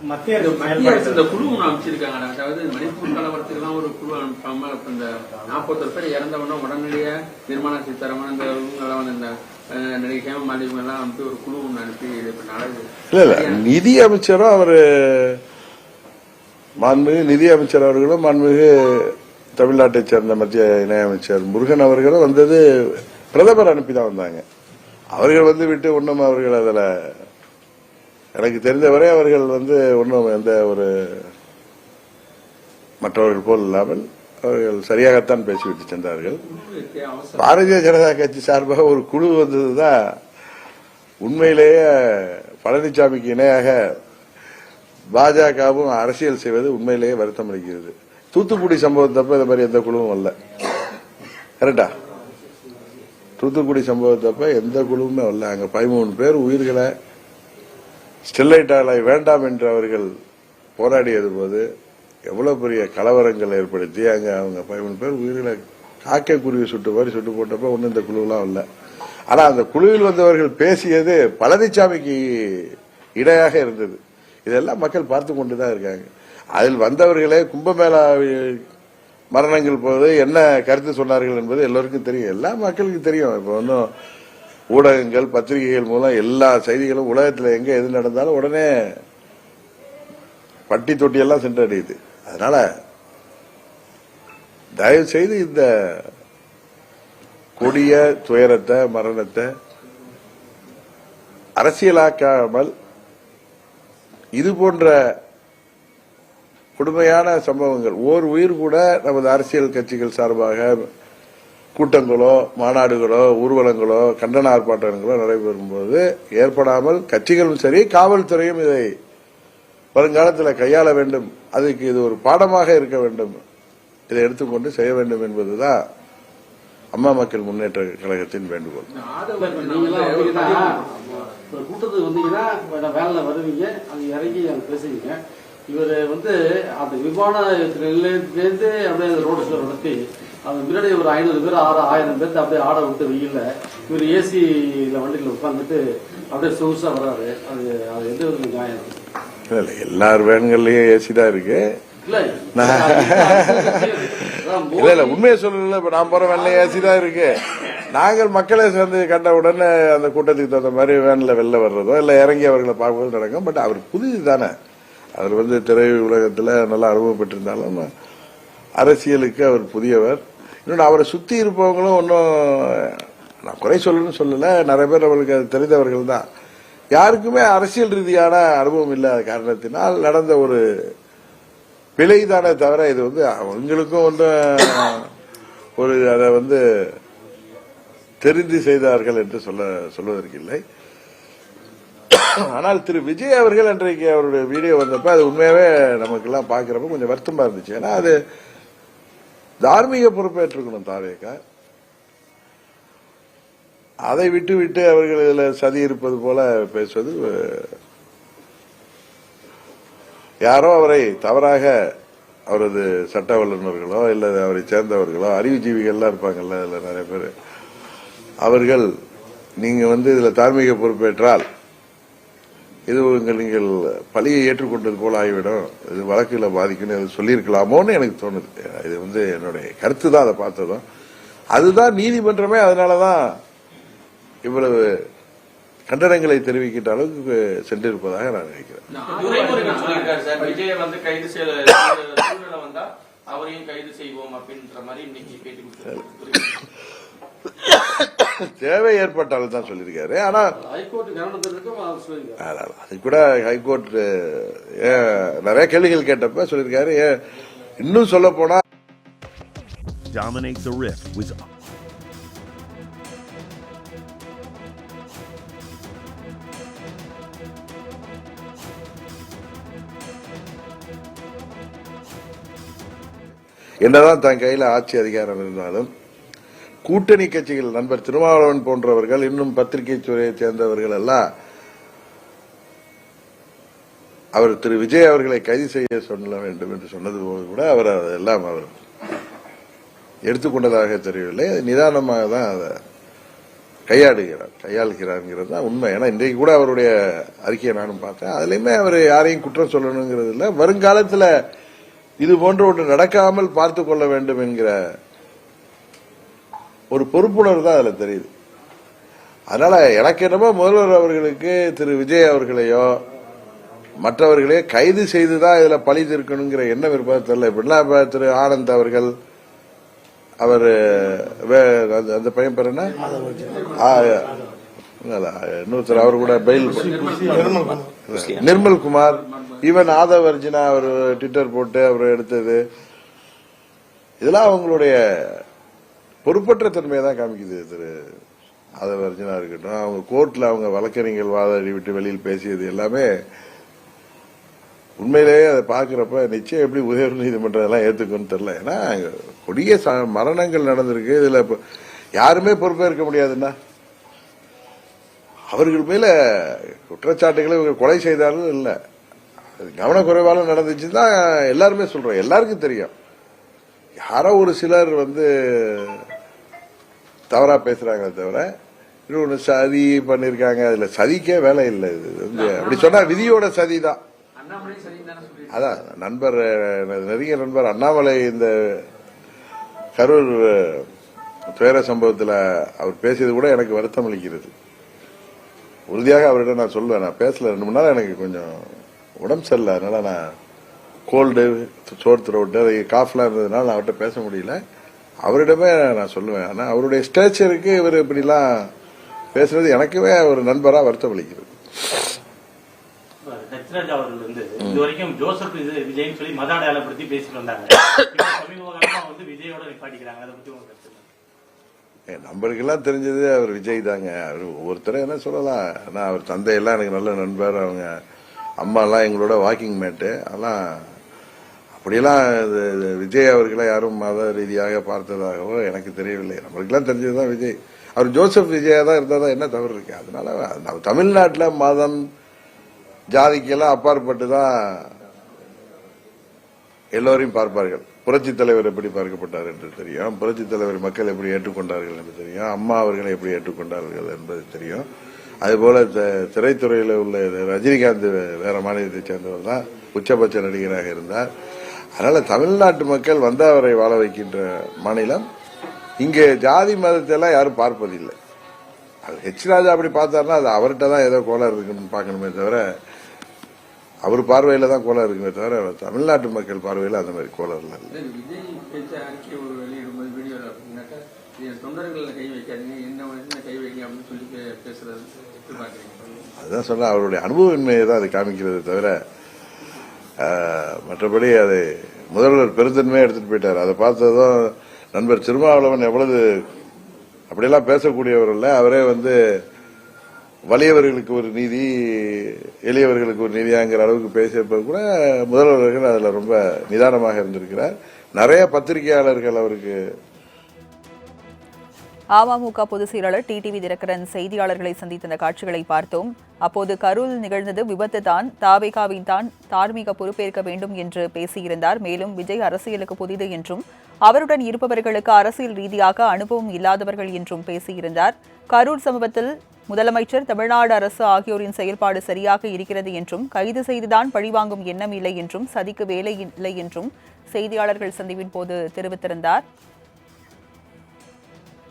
மத்திய அரசு மத்திய அரசு இந்த குழு ஒன்று அமைச்சிருக்காங்க அதாவது மணிப்பூர் கலவரத்துக்குலாம் ஒரு குழு அனுப்பாம இந்த நாற்பத்தொரு பேர் இறந்தவொடனே உடனடியே நிர்மலா சீதாராமன் இந்த இவங்கெல்லாம் வந்து இந்த நடிகை ஹேம மாலினி எல்லாம் அனுப்பி ஒரு குழு ஒன்று அனுப்பி இது இல்ல இல்ல. நிதி அமைச்சரும் அவரு மாண்புமிகு நிதி அமைச்சர் அவர்களும் மாண்புமிகு தமிழ்நாட்டைச் சேர்ந்த மத்திய இணையமைச்சர் முருகன் அவர்களும் வந்தது பிரதமர் அனுப்பி தான் வந்தாங்க. அவர்கள் வந்து விட்டு ஒன்றும் அவர்கள் அதில் எனக்கு தெரிந்தவரை அவர்கள் வந்து ஒன்றும் எந்த ஒரு மற்றவர்கள் போல் இல்லாமல் அவர்கள் சரியாகத்தான் பேசிவிட்டு சென்றார்கள். பாரதிய ஜனதா கட்சி சார்பாக ஒரு குழு வந்தது தான் உண்மையிலேயே பழனிசாமிக்கு இணையாக பாஜகவும் அரசியல் செய்வது உண்மையிலேயே வருத்தம் அளிக்கிறது. தூத்துக்குடி சம்பவத்தப்ப இந்த மாதிரி எந்த குழுவும் வரல கரெக்டா? தூத்துக்குடி சம்பவத்தப்ப எந்த குழுவுமே வரல அங்க பதிமூணு பேர் உயிர்களை ஸ்டெர்லைட் ஆலை வேண்டாம் என்று அவர்கள் போராடியது போது எவ்வளவு பெரிய கலவரங்கள் ஏற்படுத்தி அங்க அவங்க பதிமூணு பேர் உயிர்களை காக்கை குருவி சுட்டு மாதிரி சுட்டு போட்டப்ப ஒன்றும் இந்த குழுவெல்லாம் இல்லை. ஆனா அந்த குழுவில் வந்தவர்கள் பேசியது பழனிசாமிக்கு இடையாக இருந்தது. இதெல்லாம் மக்கள் பார்த்து கொண்டுதான் இருக்காங்க. அதில் வந்தவர்களே கும்பமேளா மரணங்கள் போது என்ன கருத்து சொன்னார்கள் என்பது எல்லோருக்கும் தெரியும். எல்லா மக்களுக்கும் தெரியும். இப்போ ஒன்றும் ஊடகங்கள் பத்திரிகைகள் மூலம் எல்லா செய்திகளும் உலகத்தில் எங்க எது நடந்தாலும் உடனே பட்டி தொட்டியெல்லாம் சென்றடையுது. அதனால தயவு செய்து இந்த கொடிய துயரத்தை மரணத்தை அரசியலாக்காமல் இது போன்ற கொடுமையான சம்பவங்கள் ஓர் உயிர் கூட நமது அரசியல் கட்சிகள் சார்பாக கூட்டங்களோ மாநாடுகளோ ஊர்வலங்களோ கண்டன ஆர்ப்பாட்டங்களோ நடைபெறும் போது ஏற்படாமல் கட்சிகளும் சரி காவல்துறையும் இதை வருங்காலத்தில் கையாள வேண்டும். அதுக்கு இது ஒரு பாடமாக இருக்க வேண்டும். இதை எடுத்துக்கொண்டு செய்ய வேண்டும் என்பதுதான் அம்மா மக்கள் முன்னேற்ற கழகத்தின் வேண்டுகோள். கூட்டத்துக்கு வந்தீங்கன்னா வருவீங்க இறங்கி பேசுவீங்க. இவர் வந்து அந்த விமான நிலையத்திலேருந்து அப்படியே ரோடு ஷோ நடத்தி அந்த முன்னாடி ஒரு ஐநூறு பேர் ஆறு ஆயிரம் பேர்த்து அப்படியே ஆட விட்டு வெயில்ல இவர் ஏசியில வண்டியில உட்காந்துட்டு அப்படியே சொகுசா வர்றாரு. அது அது எந்த விதத்துல நியாயம்? இல்ல, எல்லார் வேன்கள்லயும் ஏசி தான் இருக்கு. இல்ல இல்ல உண்மையை சொல்லல இப்ப நான் போற வேன்ல ஏசி தான் இருக்கு. நாங்கள் மக்களை சேர்ந்து கண்ட உடனே அந்த கூட்டத்துக்கு தகுந்த மாதிரி வேன்ல வெளில வர்றதோ இல்ல இறங்கி அவர்களை பார்ப்பதோ நடக்கும். பட் அவர் புதிது தானே. அவர் வந்து திரை உலகத்துல நல்லா அனுபவம் பெற்றிருந்தாலும் அரசியலுக்கு அவர் புதியவர். இன்னொன்று அவரை சுற்றி இருப்பவங்களும் ஒன்றும் நான் குறை சொல்லணும்னு சொல்லலை. நிறைய பேர் அவர்களுக்கு அது தெரிந்தவர்கள் தான். யாருக்குமே அரசியல் ரீதியான அனுபவம் இல்லாத காரணத்தினால் நடந்த ஒரு பிழைதானே தவிர இது வந்து அவங்களுக்கும் ஒன்றும் ஒரு அதை வந்து தெரிந்து செய்தார்கள் என்று சொல்ல சொல்வதற்கு இல்லை. ஆனால் திரு விஜய் அவர்கள் அன்றைக்கு அவருடைய வீடியோ வந்தப்ப அது உண்மையாவே நமக்கெல்லாம் பார்க்கிறப்ப கொஞ்சம் வருத்தமா இருந்துச்சு. ஏன்னா அது தார்மீக பொறுப்பேற்றுக்கணும் தாவேக்கா. அதை விட்டு விட்டு அவர்கள் இதில் சதி இருப்பது போல பேசுவது யாரோ அவரை தவறாக அவரது சட்ட வல்லுநர்களோ இல்ல அவரை சேர்ந்தவர்களோ அறிவுஜீவிகள்லாம் இருப்பாங்கல்ல இதுல நிறைய பேர். அவர்கள் நீங்க வந்து இதுல தார்மீக பொறுப்பேற்றால் இது உங்கள் நீங்கள் பழியை ஏற்றுக்கொண்டது போல ஆகிவிடும் இது வழக்குல பாதிக்கும்னு அது சொல்லியிருக்கலாமோன்னு எனக்கு தோணுது. இது வந்து என்னுடைய கருத்து தான் அதை பார்த்ததும். அதுதான் நீதிமன்றமே அதனாலதான் இவ்வளவு கண்டனங்களை தெரிவிக்கின்ற அளவுக்கு சென்றிருப்பதாக நான் நினைக்கிறேன். தேவை ஏற்பட்டாலும் தான் சொல்லியிருக்காரு. ஆனால் அது கூட ஹைகோர்ட் நிறைய கேள்விகள் கேட்டப்ப சொல்லியிருக்காரு. ஏன் இன்னும் சொல்ல போனா dominate the rift with என்னதான் தன் கையில ஆட்சி அதிகாரம் இருந்தாலும் கூட்டணி கட்சிகள் நண்பர் திருமாவளவன் போன்றவர்கள் இன்னும் பத்திரிகை துறையை சேர்ந்தவர்கள் எல்லாம் அவர் திரு. விஜய் அவர்களை கைது செய்ய சொல்ல வேண்டும் என்று சொன்னது போது கூட அவர் அதெல்லாம் அவர் எடுத்துக்கொண்டதாக தெரியவில்லை. அது நிதானமாக தான் அதை கையாடுகிறார் கையாளுகிறார்ங்கிறது தான் உண்மை. ஏன்னா இன்றைக்கு கூட அவருடைய அறிக்கையை நானும் பார்த்தேன். அதுலேயுமே அவர் யாரையும் குற்றம் சொல்லணுங்கிறது இல்லை. வருங்காலத்தில் இது போன்ற ஒன்று நடக்காமல் பார்த்து கொள்ள வேண்டும் என்கிற ஒரு பொறுப்புணர்வு தான் அதுல தெரியுது. அதனால எனக்கு என்னமோ முதல்வர் அவர்களுக்கு திரு விஜய் அவர்களையோ மற்றவர்களையோ கைது செய்துதான் இதுல பழி தீர்க்கணுங்கிற எண்ணம் இருப்பது தெரியல. இப்படிலாம் திரு ஆனந்த் அவர்கள் அவர் அந்த பையன் பேர் என்ன? இன்னொருத்தர் அவர் கூட பெயில் நிர்மல் குமார். ஈவன் ஆதவ் அர்ஜுனா அவர் ட்விட்டர் போட்டு அவர் எடுத்தது. இதெல்லாம் அவங்களுடைய பொறுப்பற்ற தன்மையை தான் காமிக்குது திரு ஆதவ அர்ஜுனா இருக்கட்டும். அவங்க கோர்ட்ல அவங்க வழக்கறிஞர்கள் வாதாடி விட்டு வெளியில் பேசியது எல்லாமே உண்மையிலேயே அதை பார்க்குறப்ப நிச்சயம் எப்படி உயர் நீதிமன்றம் எல்லாம் ஏத்துக்கும்னு தெரியல. ஏன்னா கொடிய ச- மரணங்கள் நடந்திருக்கு. இதுல இப்போ யாருமே பொறுப்பேற்க முடியாதுன்னா? அவர்கள் மேல குற்றச்சாட்டுகளை இவங்க கொலை செய்தாலும் இல்லை. அது கவனக்குறைவால நடந்துச்சு தான் எல்லாருமே சொல்றோம். எல்லாருக்கும் தெரியும். யாரோ ஒரு சிலர் வந்து தவறா பேசுறாங்களே தவிர இன்னொன்று சதி பண்ணிருக்காங்க அதுல சதிக்கே வேலை இல்லை இது. வந்து அப்படி சொன்னா விதியோட சதி தான் அதான் நண்பர் நெருங்கிய நண்பர் அண்ணாமலை இந்த கரூர் துயர சம்பவத்தில் அவர் பேசியது கூட எனக்கு வருத்தம் அளிக்கிறது. உறுதியாக அவர்கிட்ட நான் சொல்லுவேன் நான் பேசல. ரெண்டு மணி நேரம் எனக்கு கொஞ்சம் உடம்பு சரியில்லை. அதனால நான் கோல்டு சோர் த்ரோட்டு அது காஃப்லாம் இருந்ததுனால நான் அவர்கிட்ட பேச முடியல. அவரிடமே நான் சொல்லுவேன். ஆனால் அவருடைய ஸ்டேச்சருக்கு இவர் இப்படிலாம் பேசுறது எனக்குமே ஒரு நண்பராக வருத்தம் அளிக்கிறது தட்சிராஜ் அவர்கள் வந்து இது வரைக்கும் ஜோசப் இது விஜய்னு சொல்லி மத அடையாளப்படுத்தி பேசிட்டு வந்தாங்க. இப்ப சமீப காலமா வந்து விஜயோட நிப்பாட்டிக்கிறாங்க. அதை பத்தி உங்க கருத்து என்ன? ஏ, நம்மளுக்கெல்லாம் தெரிஞ்சது அவர் விஜய் தாங்க. அவர் ஒவ்வொருத்தரும் என்ன சொல்லலாம். ஆனால் அவர் தந்தையெல்லாம் எனக்கு நல்ல நண்பர். அவங்க அம்மாலாம் எங்களோட வாக்கிங் மேட்டு அதெல்லாம் அப்படியெல்லாம் இது- விஜய் அவர்களை யாரும் மத ரீதியாக பார்த்ததாகவோ எனக்கு தெரியவில்லை. நம்மளுக்கெல்லாம் தெரிஞ்சதுதான் விஜய். அவர் ஜோசப் விஜயா தான் இருந்தால் தான் என்ன தவறு இருக்கு? அதனால நம்ம தமிழ்நாட்டில் மதம் ஜாதிக்கெல்லாம் அப்பாற்பட்டு தான் எல்லோரையும் பார்ப்பார்கள். புரட்சி தலைவர் எப்படி பார்க்கப்பட்டார் என்று தெரியும். புரட்சி தலைவர் மக்கள் எப்படி ஏற்றுக்கொண்டார்கள் என்று தெரியும். அம்மா அவர்களை எப்படி ஏற்றுக்கொண்டார்கள் என்பது தெரியும். அதுபோல த- திரைத்துறையில் உள்ள ரஜினிகாந்த் வேற மாநிலத்தைச் சேர்ந்தவர் தான். உச்சபட்ச நடிகராக இருந்தார். அதனால தமிழ்நாட்டு மக்கள் வந்து அவரை வாழ வைக்கின்ற மாநிலம். இங்கே ஜாதி மதத்தை எல்லாம் யாரும் பார்ப்பதில்லை. அது ஹெச் ராஜா அப்படி பார்த்தாருன்னா அது அவர்கிட்ட தான் ஏதோ கோளாறு இருக்குன்னு பார்க்கணுமே தவிர அவர் பார்வையில தான் கோளாறு இருக்குமே தவிர தமிழ்நாட்டு மக்கள் பார்வையில அந்த மாதிரி கோளாறு இல்லை. சொல்லி அதுதான் சொன்ன அவருடைய அனுபவமின்மையை தான் அது காமிக்கிறது தவிர மற்றபடி அது முதல்வர் பெருந்தன்மையாக எடுத்துட்டு போயிட்டார். அதை பார்த்ததும் நண்பர் திருமாவளவன் எவ்வளவு அப்படியெல்லாம் பேசக்கூடியவர் இல்லை. அவரே வந்து வலியவர்களுக்கு ஒரு நீதி எளியவர்களுக்கு ஒரு நீதியாங்கிற அளவுக்கு பேசியப்ப கூட முதல்வர்கள் அதுல ரொம்ப நிதானமாக இருந்திருக்கிறார். நிறைய பத்திரிகையாளர்கள் அவருக்கு அமமுக பொதுச் செயலாளர் டிடிவி தினகரன் செய்தியாளர்களை சந்தித்த இந்த காட்சிகளை பார்த்தோம். அப்போது கரூரில் நிகழ்ந்தது விபத்து தான் தாவேகாவின் தான் தார்மீக பொறுப்பேற்க வேண்டும் என்று பேசியிருந்தார். மேலும் விஜய் அரசியலுக்கு புதிது என்றும் அவருடன் இருப்பவர்களுக்கு அரசியல் ரீதியாக அனுபவம் இல்லாதவர்கள் என்றும் பேசியிருந்தார். கரூர் சம்பவத்தில் முதலமைச்சர் தமிழ்நாடு அரசு ஆகியோரின் செயல்பாடு சரியாக இருக்கிறது என்றும் கைது செய்துதான் பழிவாங்கும் எண்ணம் இல்லை என்றும் சதிக்கு வேலை இல்லை என்றும் செய்தியாளர்கள் சந்திப்பின் போது தெரிவித்திருந்தார்.